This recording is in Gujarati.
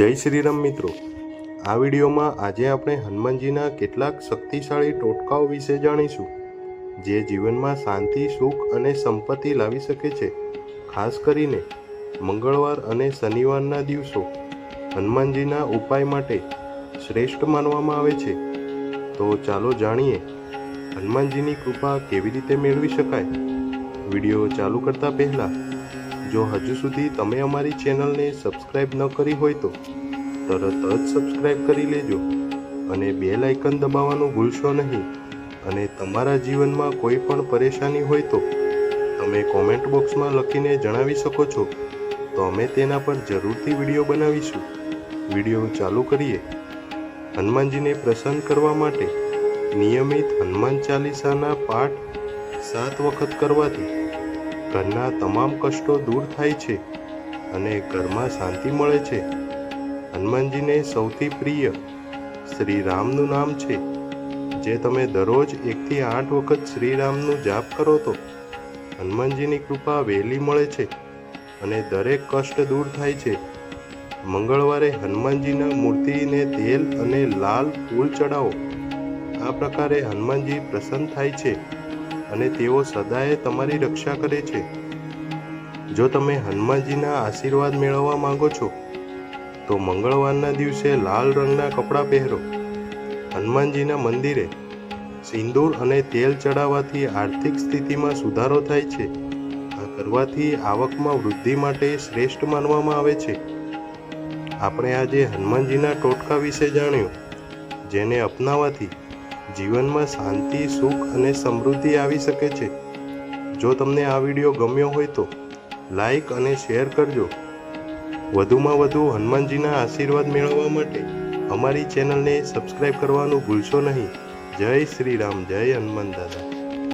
જય શ્રી રામ મિત્રો. આ વિડીયોમાં આજે આપણે હનુમાનજીના કેટલાક શક્તિશાળી ટોટકાઓ વિશે જાણીશું. જે જીવનમાં શાંતિ, સુખ અને સંપત્તિ લાવી શકે છે. ખાસ કરીને મંગળવાર અને શનિવારના દિવસો હનુમાનજીના ઉપાય માટે શ્રેષ્ઠ માનવામાં આવે છે. તો ચાલો જાણીએ હનુમાનજીની કૃપા કેવી રીતે મેળવી શકાય. વીડિયો ચાલુ કરતા પહેલાં જો હજુ સુધી તમે અમારી ચેનલને સબસ્ક્રાઇબ ન કરી હોય તો તરત જ સબસ્ક્રાઇબ કરી લેજો અને બે લાઇકન દબાવવાનું ભૂલશો નહીં. અને તમારા જીવનમાં કોઈ પણ પરેશાની હોય તો તમે કોમેન્ટ બોક્સમાં લખીને જણાવી શકો છો. તો અમે તેના પર જરૂરથી વીડિયો બનાવીશું. વીડિયો ચાલુ કરીએ. હનુમાનજીને પ્રસન્ન કરવા માટે નિયમિત હનુમાન ચાલીસાના પાઠ સાત વખત કરવાથી ઘરના તમામ કષ્ટો દૂર થાય છે અને ઘરમાં શાંતિ મળે છે. હનુમાનજીને સૌથી પ્રિય શ્રી રામનું નામ છે. જે તમે દરરોજ એકથી આઠ વખત શ્રીરામનું જાપ કરો તો હનુમાનજીની કૃપા વહેલી મળે છે અને દરેક કષ્ટ દૂર થાય છે. મંગળવારે હનુમાનજીના મૂર્તિને તેલ અને લાલ ફૂલ ચડાવો. આ પ્રકારે હનુમાનજી પ્રસન્ન થાય છે. અને તેઓ સદાય તમારી રક્ષા કરે છે. જો તમે હનુમાનજીના આશીર્વાદ મેળવવા માંગો છો, તો મંગળવારના દિવસે લાલ રંગના કપડાં પહેરો. હનુમાનજીના મંદિરે સિંદૂર અને તેલ ચડાવવાથી આર્થિક સ્થિતિમાં સુધારો થાય છે. આ કરવાથી આવકમાં વૃદ્ધિ માટે શ્રેષ્ઠ માનવામાં આવે છે. આપણે આજે હનુમાનજીના ટોટકા વિશે જાણ્યું, જેને અપનાવવાથી જીવનમાં શાંતિ, સુખ અને સમૃદ્ધિ આવી શકે છે. જો તમને આ વીડિયો ગમ્યો હોય તો લાઈક અને શેર કરજો. વધુમાં વધુ હનુમાનજીના આશીર્વાદ મેળવવા માટે અમારી ચેનલને સબસ્ક્રાઈબ કરવાનું ભૂલશો નહીં. જય શ્રી રામ, જય હનુમાન દાદા.